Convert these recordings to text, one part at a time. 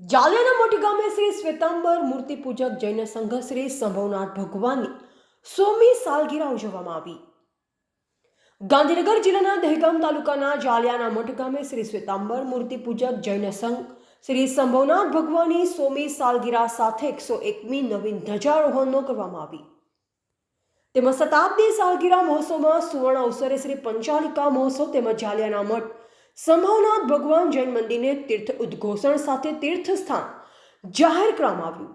જાલિયાના મોટી ગામે શ્રી શ્વેતાંબર મૂર્તિ પૂજક જૈન સંઘ શ્રી સંભવનાથ ભગવાનની સોમી સાલગીરા ઉજવવામાં આવી. ગાંધીનગર જિલ્લાના દહેગામ તાલુકાના જાલિયાના મઠ ગામે શ્રી શ્વેતાંબર મૂર્તિ પૂજક જૈન સંઘ શ્રી સંભવનાથ ભગવાનની સોમી સાલગીરા સાથે એકસો એકમી નવીન ધ્વજારોહણનો કરવામાં આવી. તેમજ શતાબ્દી સાલગીરા મહોત્સવમાં સુવર્ણ અવસરે શ્રી પંચાલિકા મહોત્સવ તેમજ જાલિયાના મઠ સંભવનાથ ભગવાન જૈન મંદિરને તીર્થ ઉદ્ઘોષણ સાથે તીર્થ સ્થાન જાહેર કરવામાં આવ્યું.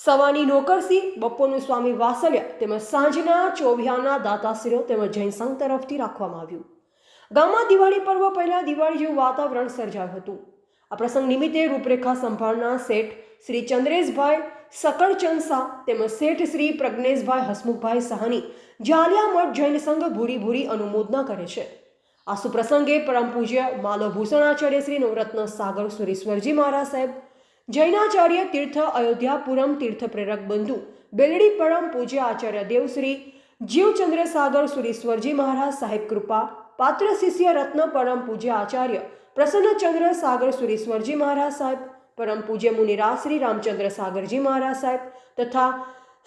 સવારની નોકરસી બપોરનું સ્વામી વાસલ્ય તેમજ સાંજના ચોવિયાના દાતાશ્રીઓ તેમજ જૈન સંઘ તરફથી રાખવામાં આવ્યું. ગામમાં દિવાળી પર્વ પહેલા દિવાળી જેવું વાતાવરણ સર્જાયું હતું. આ પ્રસંગ નિમિત્તે રૂપરેખા સંભાળનાર શેઠ શ્રી ચંદ્રેશભાઈ સકળચંદ શાહ તેમજ શેઠ શ્રી પ્રજ્ઞેશભાઈ હસમુખભાઈ સાહની જાલિયા મઠ જૈન સંઘ ભૂરી ભૂરી અનુમોદના કરે છે. આ સુપ્રસંગે પરમ પૂજ્ય માલભૂષણ આચાર્ય શ્રી નવરત્ન સાગર સુરેશ્વરજી મહારાજ સાહેબ, જૈનાચાર્ય તીર્થ અયોધ્યાપુરમ તીર્થ પ્રેરક બંધુ બેલડી પરમ પૂજ્ય આચાર્ય દેવશ્રી જીવચંદ્ર સાગર સુરેશ્વરજી મહારાજ સાહેબ કૃપા, પાત્ર શિષ્ય રત્ન પરમ પૂજ્ય આચાર્ય પ્રસન્નચંદ્ર સાગર સુરેશ્વરજી મહારાજ સાહેબ, પરમ પૂજ્ય મુનિરાજ શ્રી રામચંદ્ર સાગરજી મહારાજ સાહેબ તથા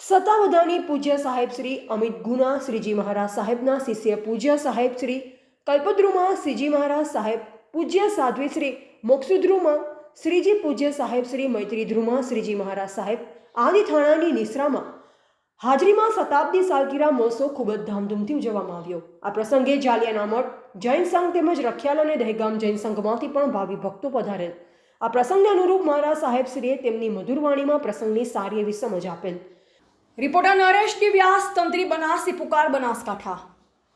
સતાવધાની પૂજ્ય સાહેબ શ્રી અમિત ગુના શ્રીજી મહારાજ સાહેબના શિષ્ય પૂજ્ય સાહેબ શ્રી કલ્પદ્રુમા શ્રીજી મહારાજ સાહેબ પૂજ્ય સાધ્વી શ્રી મોક્ષુદ્રુમાં શ્રીજી પૂજ્ય સાહેબ શ્રી મૈત્રી ધ્રુમા શ્રીજી મહારાજ સાહેબ આદિ થાણાની નિશ્રામાં હાજરીમાં શતાબ્દી સાલગીરા મહોત્સવ ખૂબ જ ધામધૂમથી ઉજવવામાં આવ્યો. આ પ્રસંગે જાલિયાના મઠ જૈન સંઘ તેમજ રખિયાલ અને દહેગામ જૈન સંઘમાંથી પણ ભાવિ ભક્તો પધારેલ. આ પ્રસંગને અનુરૂપ મહારાજ સાહેબ શ્રીએ તેમની મધુર વાણીમાં પ્રસંગની સારી એવી સમજ આપેલ. રિપોર્ટર નરેશ વ્યાસ તંત્રી બનાસી, પુકાર બનાસકાંઠા.